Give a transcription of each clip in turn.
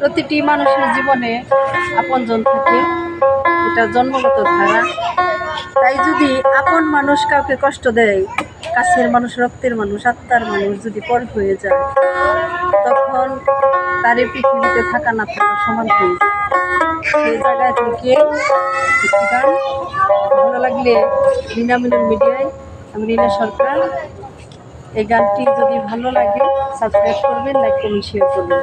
প্রতিটি মানুষের জীবনে আপনজন থাকে, এটা জন্মগত ধারা। তাই যদি আপন মানুষ কাউকে কষ্ট দেয়, কাছের মানুষ, রক্তের মানুষ, আত্মার মানুষ যদি পর হয়ে যায়, তখন তার এই পৃথিবীতে থাকা না থাকা সমান হয়ে যায়। সেই জায়গায় থেকে একটি গান, ভালো লাগলে রিনা মিডিয়ায়, আমি রিনা সরকার। এই গানটি যদি ভালো লাগে সাবস্ক্রাইব করবেন লাইক কমেন্ট শেয়ার করবেন।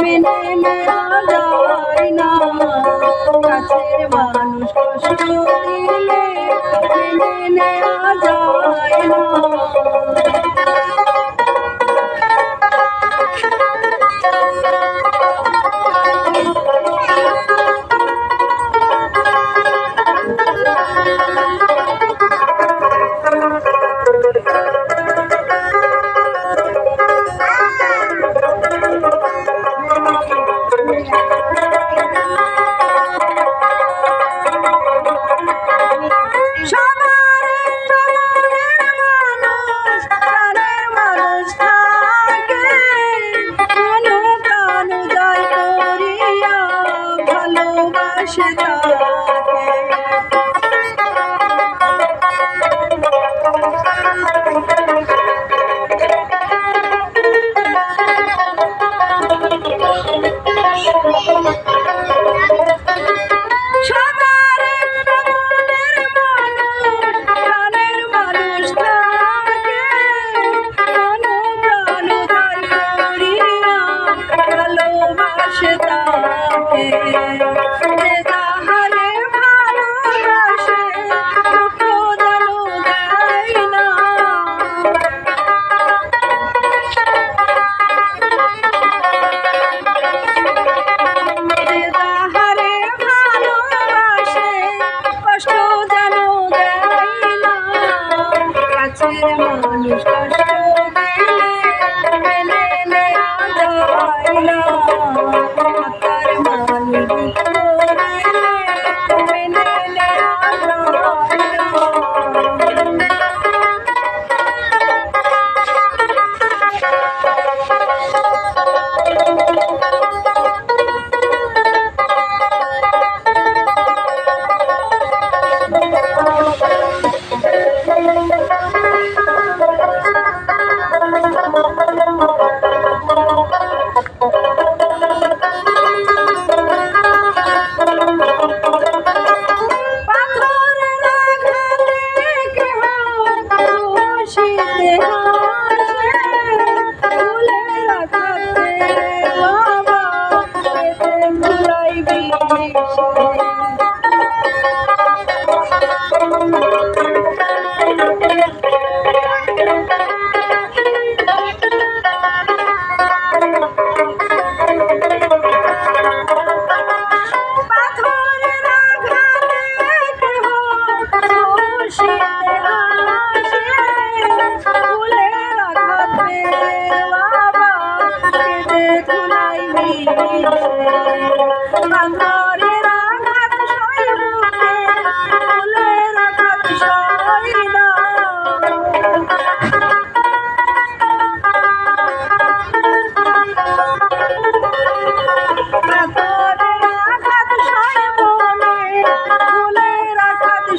মেনে নেওয়া যায় না। কাছের মানুষ কষ্ট দিলে মেনে নেওয়া যায় না। মানুষ কষ্ট মেনে নেওয়া যায় না।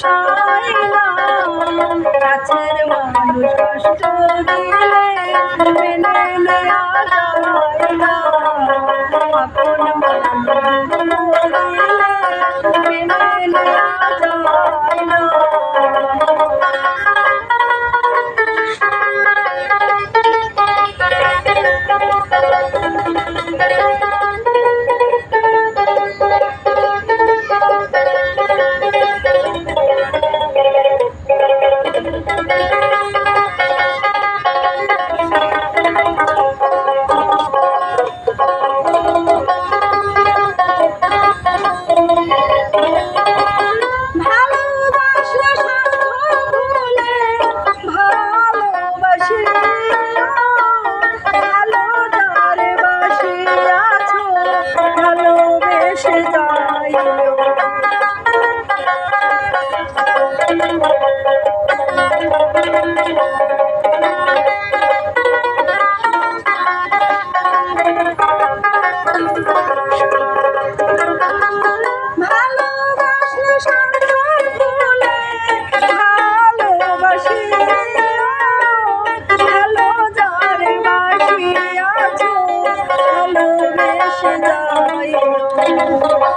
সয় না। কাছের মানুষ কষ্ট দিলে মেনে নেওয়া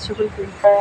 sur une pelouse.